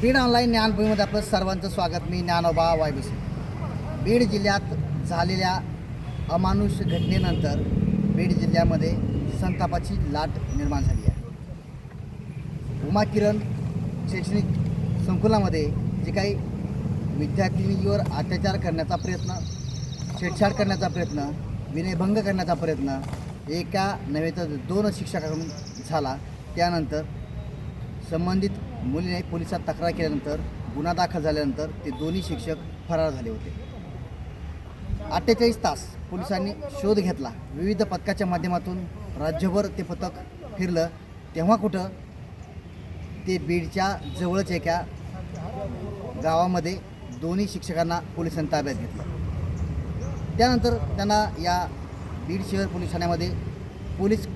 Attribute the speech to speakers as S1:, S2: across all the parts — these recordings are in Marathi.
S1: बीड ऑनलाईन ज्ञानभूमीमध्ये आपलं सर्वांचं स्वागत. मी ज्ञानोबा वायबीसी. बीड जिल्ह्यात झालेल्या अमानुष घटनेनंतर बीड जिल्ह्यामध्ये संतापाची लाट निर्माण झाली आहे. उमा किरण शैक्षणिक संकुलामध्ये जे काही विद्यार्थिनीवर अत्याचार करण्याचा प्रयत्न छेडछाड करण्याचा प्रयत्न विनयभंग करण्याचा प्रयत्न एका नव्हे तर दोन शिक्षकाकडून झाला. त्यानंतर संबंधित मुलीने पोलिसात तक्रार केल्यानंतर गुन्हा दाखल झाल्यानंतर ते दोन्ही शिक्षक फरार झाले होते. अठ्ठेचाळीस तास पोलिसांनी शोध घेतला. विविध पथकाच्या माध्यमातून राज्यभर ते पथक फिरलं. तेव्हा कुठं? ते बीडच्या जवळच एका गावामध्ये दोन्ही शिक्षकांना पोलिसांनी ताब्यात घेतलं. त्यानंतर त्यांना या बीड शहर पोलीस ठाण्यामध्ये पोलीस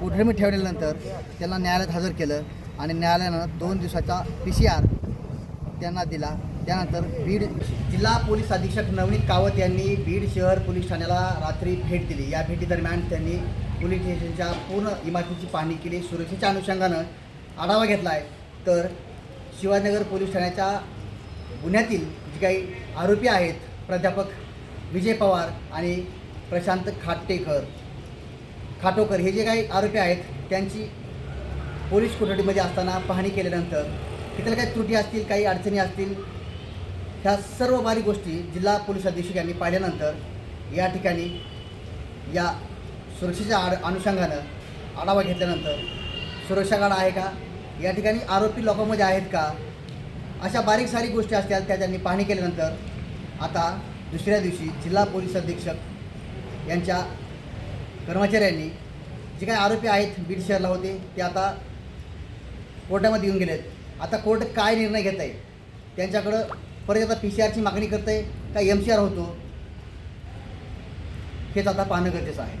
S1: कोठडीमध्ये ठेवल्यानंतर त्यांना न्यायालयात हजर केलं. आणि न्यायालयानं दोन दिवसाचा पी सी आर त्यांना दिला. त्यानंतर बीड जिल्हा पोलीस अधीक्षक नवनीत कावत यांनी बीड शहर पोलीस ठाण्याला रात्री भेट दिली. या भेटीदरम्यान त्यांनी पोलीस स्टेशनच्या पूर्ण इमारतीची पाहणी केली. सुरक्षेच्या अनुषंगानं आढावा घेतला आहे तर शिवाजीनगर पोलीस ठाण्याच्या गुन्ह्यातील जे काही आरोपी आहेत प्राध्यापक विजय पवार आणि प्रशांत खाटेकर खाटोकर हे जे काही आरोपी आहेत त्यांची पोलीस कोठडीमध्ये असताना पाहणी केल्यानंतर तिथल्या काही त्रुटी असतील काही अडचणी असतील ह्या सर्व बारीक गोष्टी जिल्हा पोलीस अधीक्षक यांनी पाहिल्यानंतर या ठिकाणी या सुरक्षेच्या आड अनुषंगानं आढावा घेतल्यानंतर सुरक्षा गार्ड आहे का? या ठिकाणी आरोपी लोकांमध्ये आहेत का? अशा बारीक सारीक गोष्टी असतील त्या त्यांनी पाहणी केल्यानंतर आता दुसऱ्या दिवशी जिल्हा पोलीस अधीक्षक यांच्या कर्मचाऱ्यांनी जे काही आरोपी आहेत बीड शहरला होते ते आता कोर्टामध्ये येऊन गेलेत. आता कोर्ट काय निर्णय घेत आहे त्यांच्याकडं परत आता पी सी आरची मागणी करत आहे का एम सी आर होतो? हेच आता पाहणं गरजेचं आहे.